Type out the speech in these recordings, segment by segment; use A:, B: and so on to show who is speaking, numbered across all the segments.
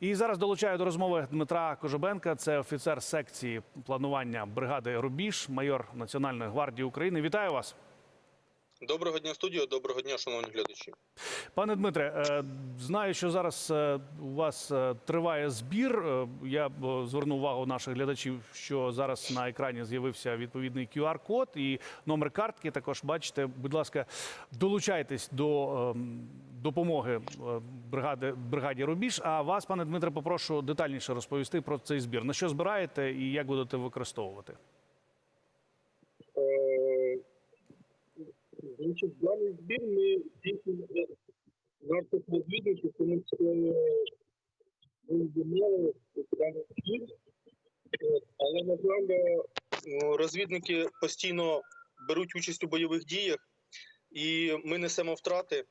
A: І зараз долучаю до розмови Дмитра Кожебенка. Це офіцер секції планування бригади Рубіж, майор Національної гвардії України. Вітаю вас,
B: Доброго дня, студіо. Доброго дня, шановні глядачі.
A: пане Дмитре. е, Знаю, що зараз е, у вас е, триває збір. Я б, звернув увагу наших глядачів, що зараз на екрані з'явився відповідний QR-код і номер картки. Також бачите, будь ласка, долучайтесь до ем, допомоги бригади бригаді Рубіж. А вас, пане Дмитре, попрошу детальніше розповісти про цей збір. На що збираєте і як будете використовувати?
C: Значить, даний збір ми здійснюємо для наших тому що ми знімали даний збір.
B: Але на жаль, е, розвідники постійно беруть участь у бойових діях, і ми несемо втрати.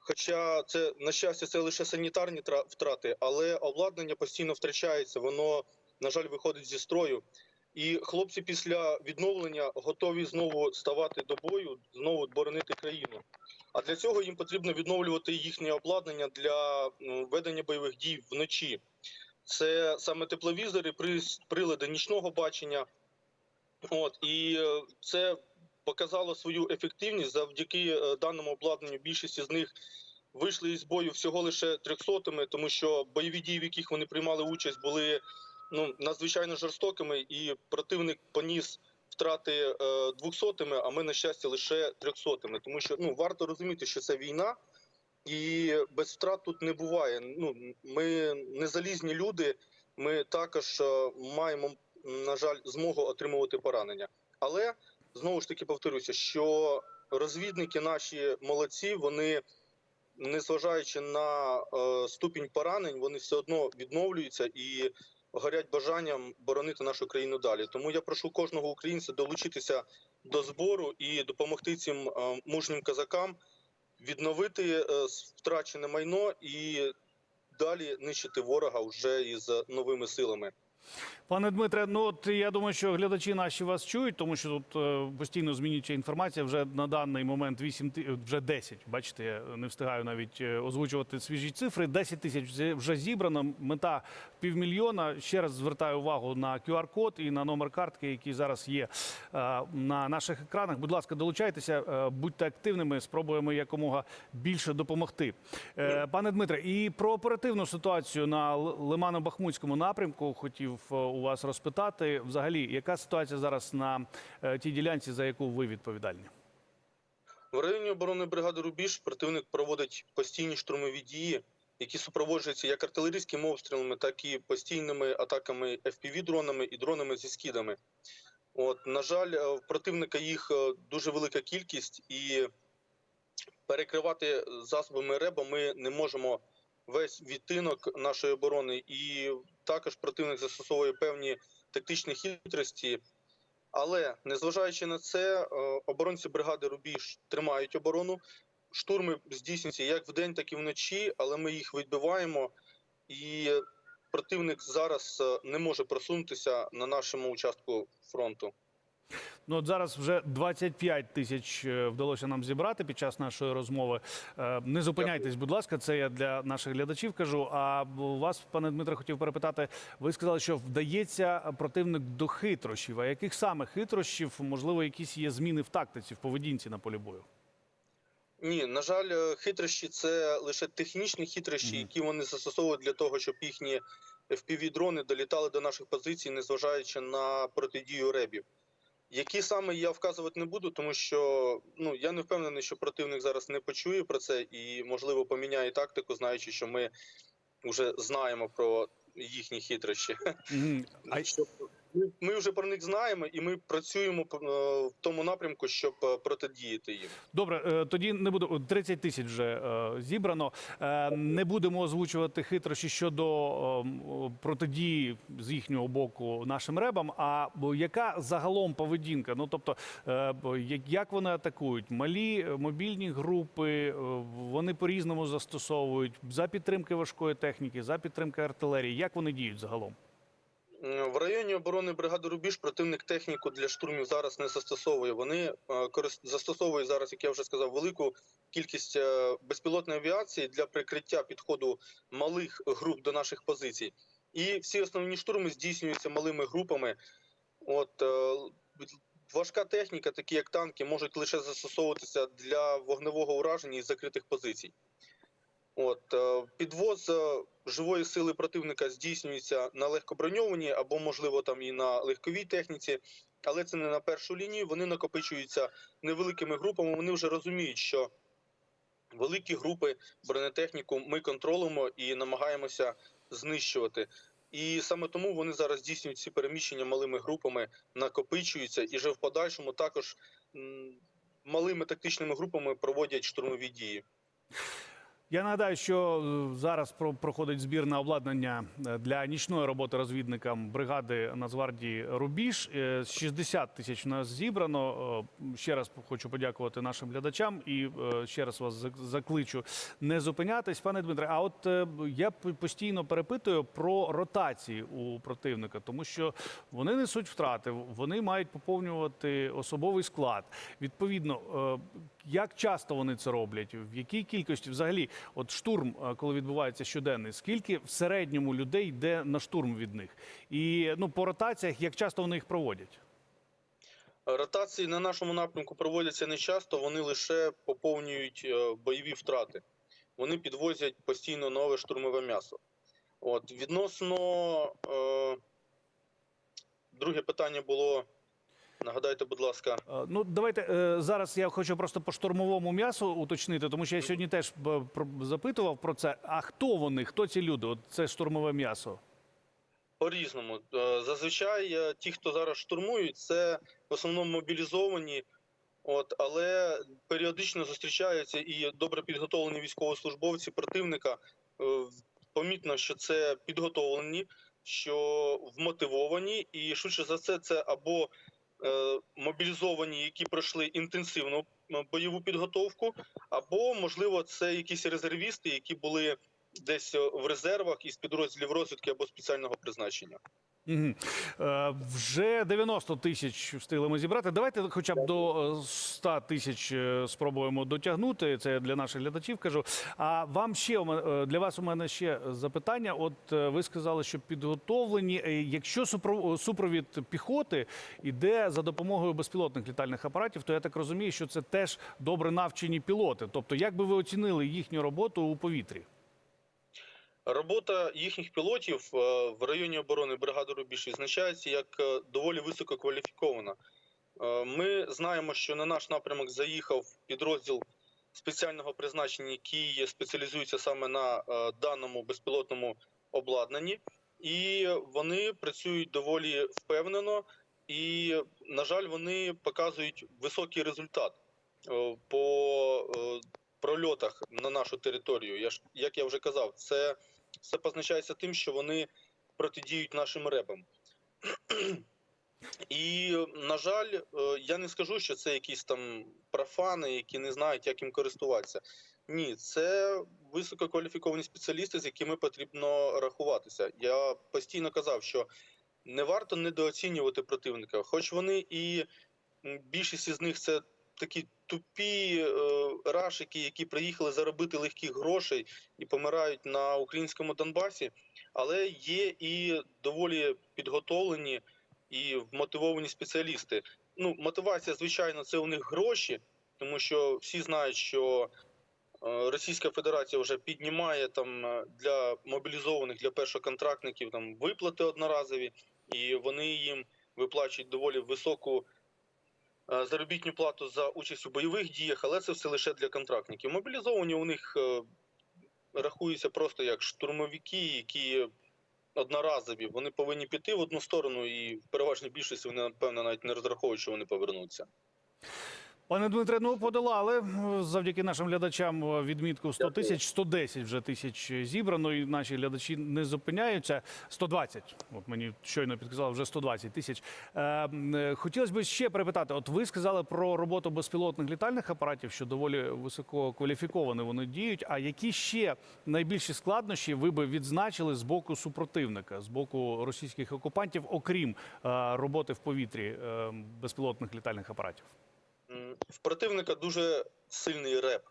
B: Хоча це на щастя, це лише санітарні втрати, але обладнання постійно втрачається. Воно, на жаль, виходить зі строю. І хлопці після відновлення готові знову ставати до бою, знову боронити країну. А для цього їм потрібно відновлювати їхнє обладнання для ведення бойових дій вночі. Це саме тепловізори, прилади нічного бачення. От і е, це показало свою ефективність завдяки е, даному обладнанню. Більшість з них вийшли із бою всього лише трьохсотими, тому що бойові дії, в яких вони приймали участь, були ну надзвичайно жорстокими, і противник поніс втрати е, двохсотими, а ми на щастя лише трьохсотими. Тому що ну варто розуміти, що це війна. І без втрат тут не буває. Ну ми не залізні люди. Ми також е, маємо, на жаль, змогу отримувати поранення. Але знову ж таки повторюся, що розвідники наші молодці, вони, незважаючи на е, ступінь поранень, вони все одно відновлюються і горять бажанням боронити нашу країну далі. Тому я прошу кожного українця долучитися до збору і допомогти цим е, мужнім казакам відновити е, втрачене майно і далі нищити ворога вже із новими силами.
A: Пане Дмитре, ну от я думаю, що глядачі наші вас чують, тому що тут е, постійно змінюється інформація. Вже на даний момент 8 ти- вже 10, Бачите, я не встигаю навіть е, озвучувати свіжі цифри. 10 тисяч вже- зібрано. Мета півмільйона. Ще раз звертаю увагу на QR-код і на номер картки, який зараз є е, на наших екранах. Будь ласка, долучайтеся, будьте активними. Спробуємо якомога більше допомогти. Пане Дмитре, і про оперативну ситуацію на Лимано-Бахмутському напрямку хотів е, у вас розпитати. Взагалі, яка ситуація зараз на е, тій ділянці, за яку ви відповідальні?
B: В районі оборони бригади Рубіж противник проводить постійні штурмові дії, які супроводжуються як артилерійськими обстрілами, так і постійними атаками fpv дронами і дронами зі скидами. От, на жаль, е, в противника їх дуже велика кількість, і перекривати засобами РЕБа ми не можемо весь відтинок нашої оборони. І також противник застосовує певні тактичні хитрості. Але незважаючи на це, е, оборонці бригади Рубіж тримають оборону. Штурми здійснюються як вдень, так і вночі, але ми їх відбиваємо, і противник зараз е, не може просунутися на нашому участку фронту.
A: Ну от зараз вже 25 тисяч е, вдалося нам зібрати під час нашої розмови. Е, Не зупиняйтесь, будь ласка, це я для наших глядачів кажу. А вас, пане Дмитре, хотів перепитати. Ви сказали, що вдається противник до хитрощів. А яких саме хитрощів, можливо, якісь є зміни в тактиці, в поведінці на полі бою?
B: Ні, на жаль, е, хитрощі це лише технічні хитрощі, які вони застосовують для того, щоб їхні FPV-дрони долітали до наших позицій, незважаючи на протидію ребів. Які саме я вказувати не буду, тому що ну я не впевнений, що противник зараз не почує про це і, можливо, поміняє тактику, знаючи, що ми вже знаємо про їхні хитрощі.
A: А
B: Щоб ми, вже про них знаємо, і ми працюємо е, в тому напрямку, щоб е, протидіяти їм.
A: Добре, е, тоді не буду 30 тисяч вже зібрано. Не будемо озвучувати хитрощі щодо протидії з їхнього боку нашим ребам. А яка загалом поведінка? Ну тобто, як- вони атакують? Малі мобільні групи вони по-різному застосовують за підтримки важкої техніки, за підтримки артилерії. Як вони діють загалом?
B: В районі оборони бригади Рубіж противник техніку для штурмів зараз не застосовує. Вони е, застосовують зараз, як я вже сказав, велику кількість е, безпілотної авіації для прикриття підходу малих груп до наших позицій. І всі основні штурми здійснюються малими групами. От е, важка техніка, такі як танки, можуть лише застосовуватися для вогневого ураження із закритих позицій. От е, підвоз е, живої сили противника здійснюється на легкоброньованій або, можливо, там і на легковій техніці, але це не на першу лінію. Вони накопичуються невеликими групами. Вони вже розуміють, що великі групи бронетехніку ми контролюємо і намагаємося знищувати. І саме тому вони зараз здійснюють ці переміщення малими групами, накопичуються і вже в подальшому також малими тактичними групами проводять штурмові дії.
A: Я нагадаю, що е, зараз про- проходить збір на обладнання е, для нічної роботи розвідникам бригади Нацгвардії Рубіж. Е, 60 тисяч у нас зібрано. Е, Ще раз хочу подякувати нашим глядачам і е, ще раз вас закличу не зупинятись. Пане Дмитре, а от е, я постійно перепитую про ротації у противника, тому що вони несуть втрати, вони мають поповнювати особовий склад. Відповідно, е, як часто вони це роблять? В якій кількості взагалі, от штурм, е, коли відбувається щоденний, скільки в середньому людей йде на штурм від них? І ну по ротаціях, як часто вони їх проводять?
B: Ротації на нашому напрямку проводяться не часто, вони лише поповнюють е, бойові втрати. Вони підвозять постійно нове штурмове м'ясо. От відносно е, друге питання було. Нагадайте, будь ласка,
A: Е, Ну давайте е, зараз я хочу просто по штурмовому м'ясу уточнити, тому що я сьогодні теж запитував про це. А хто вони? Хто ці люди? От це штурмове м'ясо.
B: по-різному. Е, Зазвичай е, ті, хто зараз штурмують, це в основному мобілізовані, от, але періодично зустрічаються і добре підготовлені військовослужбовці противника. Е, Помітно, що це підготовлені, що вмотивовані, і швидше за все, це або е, мобілізовані, які пройшли інтенсивну бойову підготовку, або, можливо, це якісь резервісти, які були десь е, в резервах із підрозділів розвідки або спеціального призначення.
A: Е, вже 90 тисяч встигли ми зібрати. Давайте хоча б до е, 100 тисяч е, спробуємо дотягнути. Це для наших глядачів кажу. А вам ще е, для вас у мене ще запитання. От е, ви сказали, що підготовлені. Е, Якщо супро- супровід піхоти йде за допомогою безпілотних літальних апаратів, то я так розумію, що це теж добре навчені пілоти. Тобто, як би ви оцінили їхню роботу у повітрі?
B: Робота їхніх пілотів е, в районі оборони бригади Рубіж відзначається як е, доволі висококваліфікована. Е, Ми знаємо, що на наш напрямок заїхав підрозділ спеціального призначення, який спеціалізується саме на даному безпілотному обладнанні, і вони працюють доволі впевнено. І, на жаль, вони показують високий результат по прольотах на нашу територію. Як я вже казав, це все позначається тим, що вони протидіють нашим ребам. І, на жаль, е, я не скажу, що це якісь там профани, які не знають, як їм користуватися. Ні, це висококваліфіковані спеціалісти, з якими потрібно рахуватися. Я постійно казав, що не варто недооцінювати противника, хоч вони і більшість із них це такі тупі е, рашики, які приїхали заробити легких грошей і помирають на українському Донбасі, але є і доволі підготовлені і вмотивовані спеціалісти. Ну, мотивація, звичайно, це у них гроші, тому що всі знають, що е, Російська Федерація вже піднімає там е, для мобілізованих для першоконтрактників там виплати одноразові, і вони їм виплачують доволі високу заробітну плату за участь у бойових діях, але це все лише для контрактників. Мобілізовані у них е, рахуються просто як штурмовики, які одноразові. Вони повинні піти в одну сторону, і в переважній більшості вони, напевно, навіть не розраховують, що вони повернуться.
A: Пане Дмитре, ну подолали е, завдяки нашим глядачам е, відмітку 100
B: Дякую.
A: тисяч, 110 вже тисяч зібрано, і наші глядачі не зупиняються. 120, от мені щойно підказали, вже 120 тисяч. Е, е, Хотілося б ще перепитати: от ви сказали про роботу безпілотних літальних апаратів, що доволі високо кваліфіковано вони діють. А які ще найбільші складнощі ви би відзначили з боку супротивника, з боку російських окупантів, окрім е, роботи в повітрі е, безпілотних літальних апаратів?
B: В противника дуже сильний реп.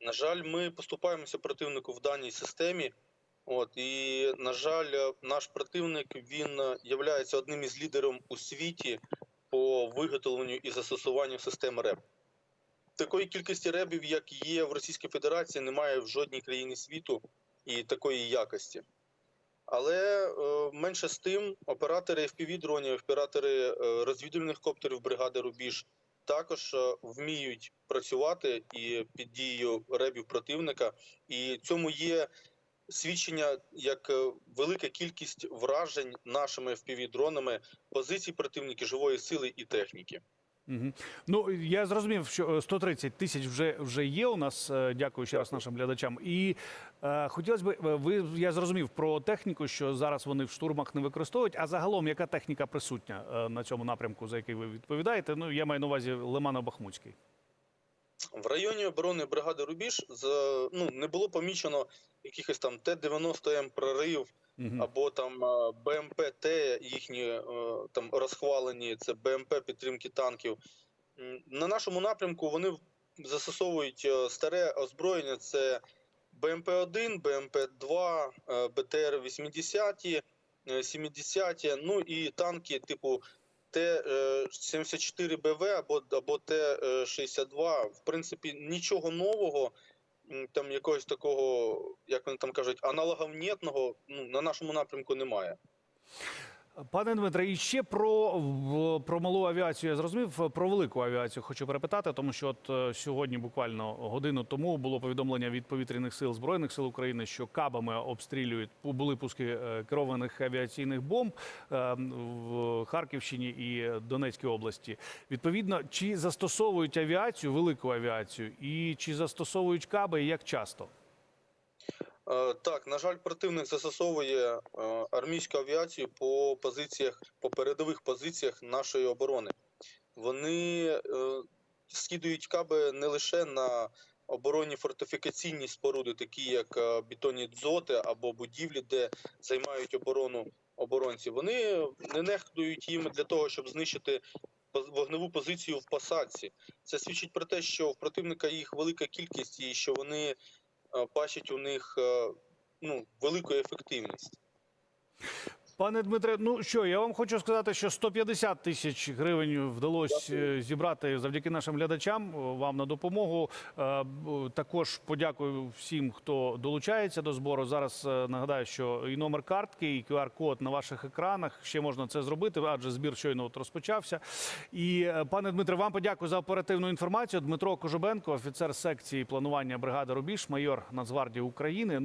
B: На жаль, ми поступаємося противнику в даній системі. От і на жаль, наш противник він є одним із лідерів у світі по виготовленню і застосуванню систем РЕП. Такої кількості ребів, як є в Російській Федерації, немає в жодній країні світу і такої якості. Але е, менше з тим, оператори FPV-дронів, оператори е, розвідувальних коптерів бригади Рубіж також е, вміють працювати і під дією ребів противника, і цьому є свідчення як е, велика кількість вражень нашими FPV-дронами позицій противників живої сили і техніки.
A: Угу. Ну я зрозумів, що е, 130 тисяч вже вже є у нас. Е, Дякую ще раз нашим глядачам. І е, хотілося б, е, ви я зрозумів про техніку, що зараз вони в штурмах не використовують. А загалом, яка техніка присутня е, на цьому напрямку, за який ви відповідаєте? Ну я маю на увазі Лимано-Бахмутський.
B: В районі оборони бригади Рубіж з, ну, не було помічено якихось там Т-90М прорив
A: Угу.
B: або там е, БМП-Т, їхні е, там розхвалені, це БМП підтримки танків. На нашому напрямку вони застосовують е, старе озброєння: це БМП-1, БМП-2, е, БТР-80, е, 70, ну і танки типу Т-74БВ або, або Т-62. В принципі, нічого нового там якогось такого, як вони там кажуть, аналогавнітного ну, на нашому напрямку немає.
A: Пане Дмитре, і ще про, про малу авіацію я зрозумів. Про велику авіацію хочу перепитати, тому що от е, сьогодні, буквально годину тому, було повідомлення від повітряних сил збройних сил України, що кабами обстрілюють були пуски е, керованих авіаційних бомб е, в Харківщині і Донецькій області. Відповідно, чи застосовують авіацію, велику авіацію, і чи застосовують каби, і як часто?
B: Е, Так, на жаль, противник застосовує е, армійську авіацію по позиціях, по передових позиціях нашої оборони. Вони е, скидують каби не лише на оборонні фортифікаційні споруди, такі як бетонні дзоти або будівлі, де займають оборону оборонці. Вони не нехтують їм для того, щоб знищити вогневу позицію в посадці. Це свідчить про те, що в противника їх велика кількість і що вони е, бачать у них е, ну, велику ефективність.
A: Пане Дмитре, ну що я вам хочу сказати, що 150 тисяч гривень вдалося е, зібрати завдяки нашим глядачам. Вам на допомогу. Е, Також подякую всім, хто долучається до збору. Зараз е, нагадаю, що і номер картки, і QR-код на ваших екранах. Ще можна це зробити, адже збір щойно от розпочався. І пане Дмитре, вам подякую за оперативну інформацію. Дмитро Кожубенко, офіцер секції планування бригади Рубіж, майор Нацгвардії України.